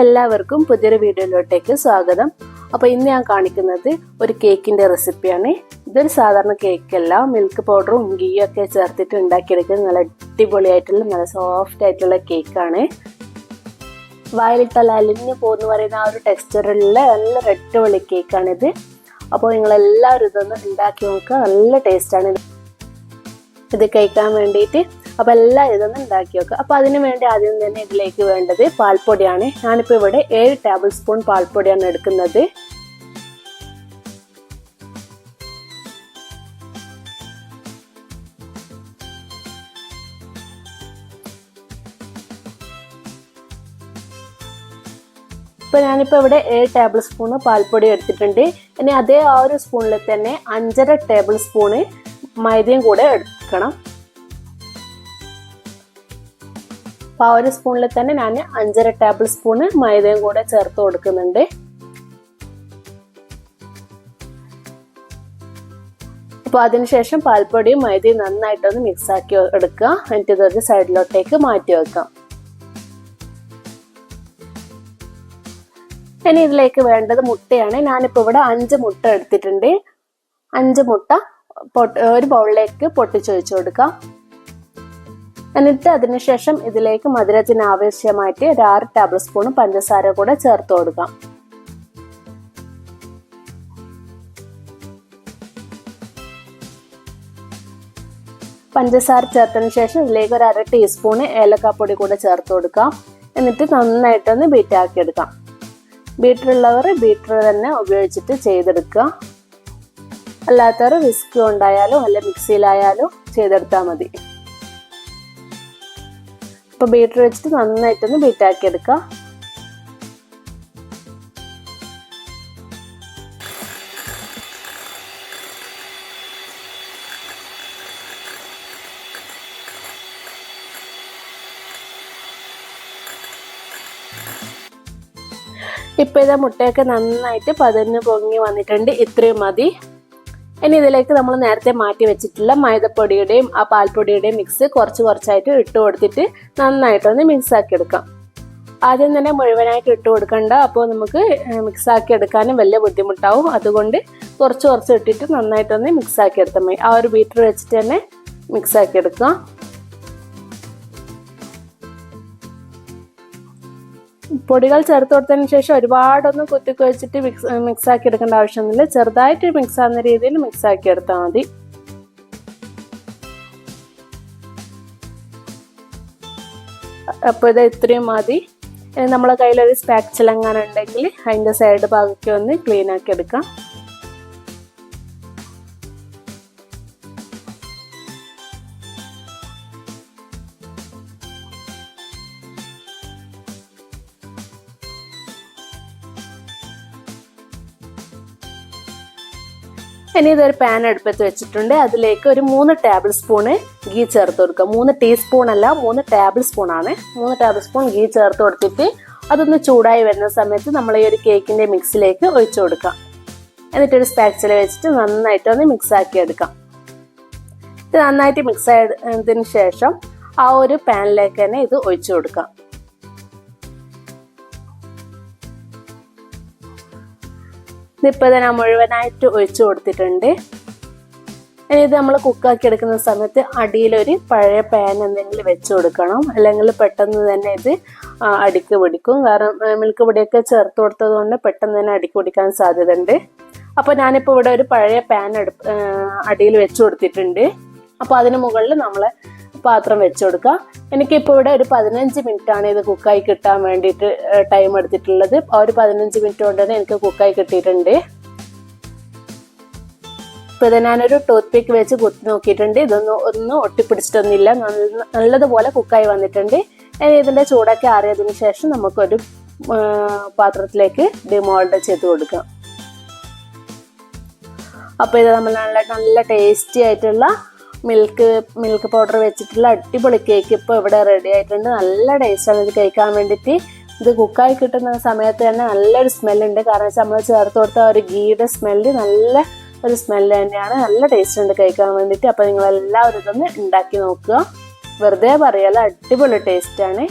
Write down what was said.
എല്ലാവർക്കും പുതിയൊരു വീഡിയോയിലോട്ടേക്ക് സ്വാഗതം. അപ്പോൾ ഇന്ന് ഞാൻ കാണിക്കുന്നത് ഒരു കേക്കിന്റെ റെസിപ്പിയാണ്. ഇതൊരു സാധാരണ കേക്കല്ല. മിൽക്ക് പൗഡറും ഗീയും ഒക്കെ ചേർത്തിട്ട് ഉണ്ടാക്കിയെടുക്കുന്ന നല്ല അടിപൊളിയായിട്ടുള്ള നല്ല സോഫ്റ്റ് ആയിട്ടുള്ള കേക്കാണ്. വായിലിട്ടാൽ അലിഞ്ഞു പോകുന്ന പറയുന്ന ആ ഒരു ടെക്സ്ചറുള്ള നല്ല റെഡ് വെളി കേക്കാണിത്. അപ്പോൾ നിങ്ങളെല്ലാവരും ഇതൊന്ന് ഉണ്ടാക്കി നോക്കുക. നല്ല ടേസ്റ്റാണ് ഇത് കഴിക്കാൻ വേണ്ടിയിട്ട് അപ്പോൾ എല്ലാം ഇതൊന്ന് ഉണ്ടാക്കി വെക്കുക അപ്പോൾ അതിന് വേണ്ടി ആദ്യം തന്നെ ഇതിലേക്ക് വേണ്ടത് പാൽപ്പൊടിയാണ്. ഞാനിപ്പോൾ ഇവിടെ ഏഴ് ടേബിൾ സ്പൂൺ പാൽപ്പൊടിയാണ് എടുക്കുന്നത്. ഇപ്പോൾ ഞാനിപ്പോൾ ഇവിടെ ഏഴ് ടേബിൾ സ്പൂണ് പാൽപ്പൊടി എടുത്തിട്ടുണ്ട്. ഇനി അതേ ആ ഒരു സ്പൂണിൽ തന്നെ അഞ്ചര ടേബിൾ സ്പൂണ് മൈദയും കൂടെ എടുക്കണം. അപ്പോൾ ആ ഒരു സ്പൂണിൽ തന്നെ ഞാൻ അഞ്ചര ടേബിൾ സ്പൂണ് മൈദയും കൂടെ ചേർത്ത് കൊടുക്കുന്നുണ്ട്. അപ്പോൾ അതിനുശേഷം പാൽപ്പൊടിയും മൈദയും നന്നായിട്ടൊന്ന് മിക്സ് ആക്കി എടുക്കുക. എന്നിട്ട് ഇതൊരു സൈഡിലോട്ടേക്ക് മാറ്റി വെക്കാം. ഇനി ഇതിലേക്ക് വേണ്ടത് മുട്ടയാണ്. ഞാനിപ്പോൾ ഇവിടെ അഞ്ച് മുട്ട എടുത്തിട്ടുണ്ട്. അഞ്ച് മുട്ട ഒരു ബൗളിലേക്ക് പൊട്ടിച്ചൊഴിച്ചു കൊടുക്കാം. എന്നിട്ട് അതിനുശേഷം ഇതിലേക്ക് മധുരത്തിന് ആവശ്യമായിട്ട് ഒരു ആറ് ടേബിൾ സ്പൂൺ പഞ്ചസാര കൂടെ ചേർത്ത് കൊടുക്കാം. പഞ്ചസാര ചേർത്തതിന് ശേഷം ഇതിലേക്ക് ഒരു അര ടീസ്പൂണ് ഏലക്കാപ്പൊടി കൂടെ ചേർത്ത് കൊടുക്കാം. എന്നിട്ട് നന്നായിട്ടൊന്ന് ബീറ്റാക്കി എടുക്കാം. ബീറ്ററുള്ളവർ ബീറ്റർ തന്നെ ഉപയോഗിച്ചിട്ട് ചെയ്തെടുക്കുക. അല്ലാത്തവർ വിസ്ക് ഉണ്ടായാലും അല്ലെങ്കിൽ മിക്സിയിലായാലും ചെയ്തെടുത്താൽ മതി. ഇപ്പൊ ബീറ്റർ വെച്ചിട്ട് നന്നായിട്ടൊന്ന് ബീറ്റാക്കി എടുക്കുക ഇപ്പൊ ഇതാ മുട്ടയൊക്കെ നന്നായിട്ട് പതിന് പൊങ്ങി വന്നിട്ടുണ്ട്. ഇത്രയും മതി. ഇനി ഇതിലേക്ക് നമ്മൾ നേരത്തെ മാറ്റി വെച്ചിട്ടുള്ള മൈദപ്പൊടിയുടെയും ആ പാൽപ്പൊടിയുടെയും മിക്സ് കുറച്ച് കുറച്ചായിട്ട് ഇട്ട് കൊടുത്തിട്ട് നന്നായിട്ടൊന്ന് മിക്സ് ആക്കി എടുക്കാം. ആദ്യം തന്നെ മുഴുവനായിട്ട് ഇട്ട് കൊടുക്കണ്ട. അപ്പോൾ നമുക്ക് മിക്സ് ആക്കി എടുക്കാനും വലിയ ബുദ്ധിമുട്ടാവും. അതുകൊണ്ട് കുറച്ച് കുറച്ച് ഇട്ടിട്ട് നന്നായിട്ടൊന്ന് മിക്സ് ആക്കി എടുത്താൽ മതി. ആ ഒരു ബീറ്റർ വെച്ചിട്ട് തന്നെ മിക്സ് ആക്കി എടുക്കാം. പൊടികൾ ചേർത്ത് കൊടുത്തതിന് ശേഷം ഒരുപാടൊന്നും കുത്തി കുഴച്ചിട്ട് മിക്സ് മിക്സ് ആക്കി എടുക്കേണ്ട ആവശ്യമൊന്നുമില്ല. ചെറുതായിട്ട് മിക്സ് ആവുന്ന രീതിയിൽ മിക്സ് ആക്കി എടുത്താൽ മതി. അപ്പോൾ ഇത് ഇത്രയും മതി. നമ്മളെ കയ്യിലൊരു സ്പാക്ചിലെങ്ങാനും ഉണ്ടെങ്കിൽ അതിന്റെ സൈഡ് ഭാഗമൊക്കെ ഒന്ന് ക്ലീൻ ആക്കി എടുക്കാം. ഇനി ഇതൊരു പാൻ അടുപ്പത്ത് വെച്ചിട്ടുണ്ട്. അതിലേക്ക് ഒരു മൂന്ന് ടേബിൾ സ്പൂണ് ഗീ ചേർത്ത് കൊടുക്കുക. മൂന്ന് ടീസ്പൂൺ അല്ല മൂന്ന് ടേബിൾ സ്പൂൺ ആണ്. മൂന്ന് ടേബിൾ സ്പൂൺ ഗീ ചേർത്ത് കൊടുത്തിട്ട് അതൊന്ന് ചൂടായി വരുന്ന സമയത്ത് നമ്മൾ ഈ ഒരു കേക്കിന്റെ മിക്സിലേക്ക് ഒഴിച്ചു കൊടുക്കാം എന്നിട്ടൊരു സ്പാക്സിൽ വെച്ചിട്ട് നന്നായിട്ട് ഒന്ന് മിക്സ് ആക്കി എടുക്കാം. ഇത് നന്നായിട്ട് മിക്സ് ആയതിനു ശേഷം ആ ഒരു പാനിലേക്ക് തന്നെ ഇത് ഒഴിച്ചു കൊടുക്കാം. ഇതിപ്പോൾ തന്നെ മുഴുവനായിട്ട് ഒഴിച്ചു കൊടുത്തിട്ടുണ്ട്. ഇനി ഇത് നമ്മൾ കുക്കാക്കി എടുക്കുന്ന സമയത്ത് അടിയിലൊരു പഴയ പാൻ എന്തെങ്കിലും വെച്ച് കൊടുക്കണം. അല്ലെങ്കിൽ പെട്ടെന്ന് തന്നെ ഇത് അടിക്ക് പിടിക്കും. കാരണം മിൽക്ക് പൊടിയൊക്കെ ചേർത്ത് കൊടുത്തത് കൊണ്ട് പെട്ടെന്ന് തന്നെ അടിക്ക് പിടിക്കാൻ സാധ്യതയുണ്ട്. അപ്പോൾ ഞാനിപ്പോൾ ഇവിടെ ഒരു പഴയ പാൻ അടുപ്പ് അടിയിൽ വെച്ച് കൊടുത്തിട്ടുണ്ട്. അപ്പോൾ അതിന് മുകളിൽ നമ്മൾ പാത്രം വെച്ച് കൊടുക്കുക. എനിക്കിപ്പോൾ ഇവിടെ ഒരു പതിനഞ്ച് ആണ് ഇത് കുക്കായി കിട്ടാൻ വേണ്ടിയിട്ട് ടൈം എടുത്തിട്ടുള്ളത്. ആ ഒരു പതിനഞ്ച് മിനിറ്റ് കൊണ്ട് തന്നെ എനിക്ക് കുക്കായി കിട്ടിയിട്ടുണ്ട്. ഇപ്പോൾ ഇത് ഞാനൊരു ടൂത്ത് പിക്ക് വെച്ച് കുത്തി നോക്കിയിട്ടുണ്ട്. ഇതൊന്നും ഒന്നും ഒട്ടിപ്പിടിച്ചിട്ടൊന്നുമില്ല. നല്ലതുപോലെ കുക്കായി വന്നിട്ടുണ്ട്. ഇനി ഇതിന്റെ ചൂടൊക്കെ ആറിയതിന് ശേഷം നമുക്കൊരു പാത്രത്തിലേക്ക് ഡിമോൾഡ് ചെയ്ത് കൊടുക്കാം. അപ്പോൾ ഇത് നമ്മൾ നല്ല നല്ല ടേസ്റ്റി ആയിട്ടുള്ള മിൽക്ക് മിൽക്ക് പൗഡർ വെച്ചിട്ടുള്ള അടിപൊളി കേക്ക് ഇപ്പോൾ ഇവിടെ റെഡി ആയിട്ടുണ്ട്. നല്ല ടേസ്റ്റാണ് ഇത് കഴിക്കാൻ വേണ്ടിയിട്ട്. ഇത് കുക്കായി കിട്ടുന്ന സമയത്ത് തന്നെ നല്ലൊരു സ്മെല്ലുണ്ട് കാരണം വെച്ചാൽ നമ്മൾ ചേർത്ത് കൊടുത്ത ഒരു ഗീയുടെ സ്മെല്ല് നല്ല ഒരു സ്മെല്ല് തന്നെയാണ്. നല്ല ടേസ്റ്റ് ഉണ്ട് കഴിക്കാൻ വേണ്ടിയിട്ട്. അപ്പോൾ നിങ്ങൾ എല്ലാവരും ഇതൊന്ന് ഉണ്ടാക്കി നോക്കുക. വെറുതെ പറയല്ല അടിപൊളി ടേസ്റ്റാണ്